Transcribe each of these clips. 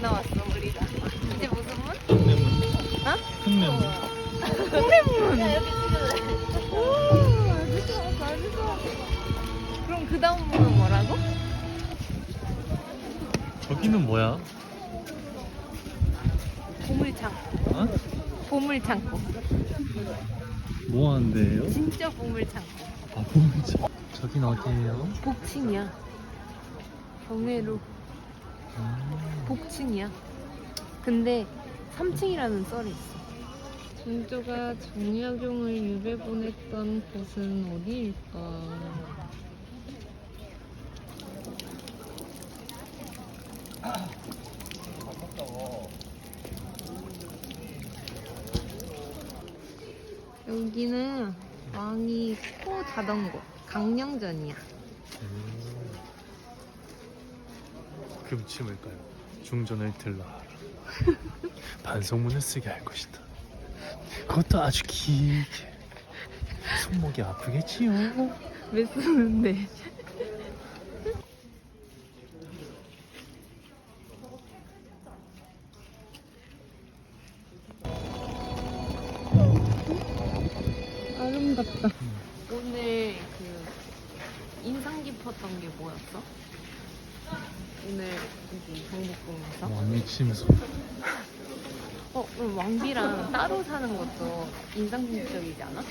나왔어 우리가. 이제 무슨 문? 흑내문. 어? 흑내문. 홍대문. 오, 아주 좋아, 아주 좋아. 그럼 그 다음 문은 뭐라고? 저기는 뭐야? 보물창. 어? 보물창고. 뭐 하는데요? 진짜 보물창고. 아, 보물지. 저긴 어디예요? 복층이야. 경회로 음. 복층이야. 근데 3층이라는 썰이 있어. 준조가 정약용을 유배 보냈던 곳은 어디일까? 여기는 왕이 코 자던 곳, 강령전이야. 금침을까요? 중전을 들러하라. 반성문을 쓰게 할 것이다. 그것도 아주 길게. 손목이 아프겠지요? 왜 쓰는데? 아름답다. 오늘 그 인상 깊었던 게 뭐였어? 오늘 여기 경복궁에서? 왕의 침소. 어, 그럼 왕비랑 따로 사는 것도 인상적이지 않아?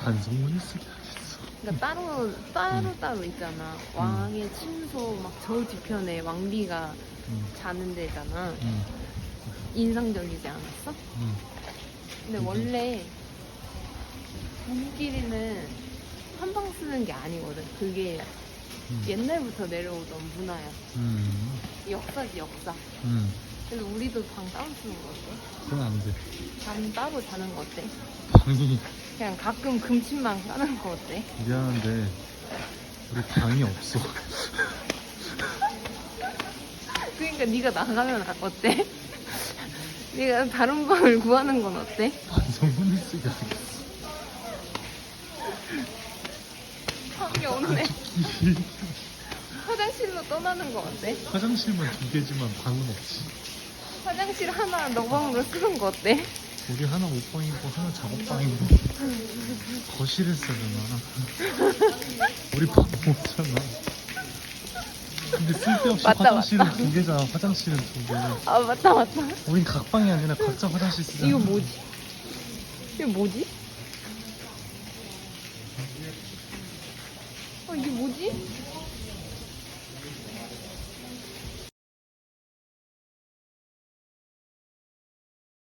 반성문을 쓰게 하겠어. 그러니까 따로 따로 따로 있잖아. 왕의 침소 막 저 뒤편에 왕비가 음, 자는 데잖아. 음, 인상적이지 않았어? 음. 근데 음. 원래 우리끼리는 한 방 쓰는 게 아니거든. 그게 음. 옛날부터 내려오던 문화야. 음, 역사지 역사. 음. 그래서 우리도 방 따로 쓰는 거 어때? 그건 안 돼. 잠 따로 자는 거 어때? 방이 그냥 가끔 금침만 까는 거 어때? 미안한데 우리 방이 없어. 그러니까 네가 나가면 어때? 네가 다른 방을 구하는 건 어때? 반성문을 쓰게 하겠어. 방이 없네. 화장실로 떠나는 거 어때? 화장실만 두 개지만 방은 없지. 화장실 하나 너 방으로 쓰는 거 어때? 우리 하나 옷방이고 하나 작업방이고 거실을 쓰잖아. 우리 방 없잖아. 근데 쓸데없이 맞다, 화장실은 맞다. 두 개잖아. 화장실은 두 개. 아 맞다 맞다. 우린 각방이 아니라 각자 화장실 쓰잖아. 이거 뭐지? 이게 뭐지? 어 이게 뭐지?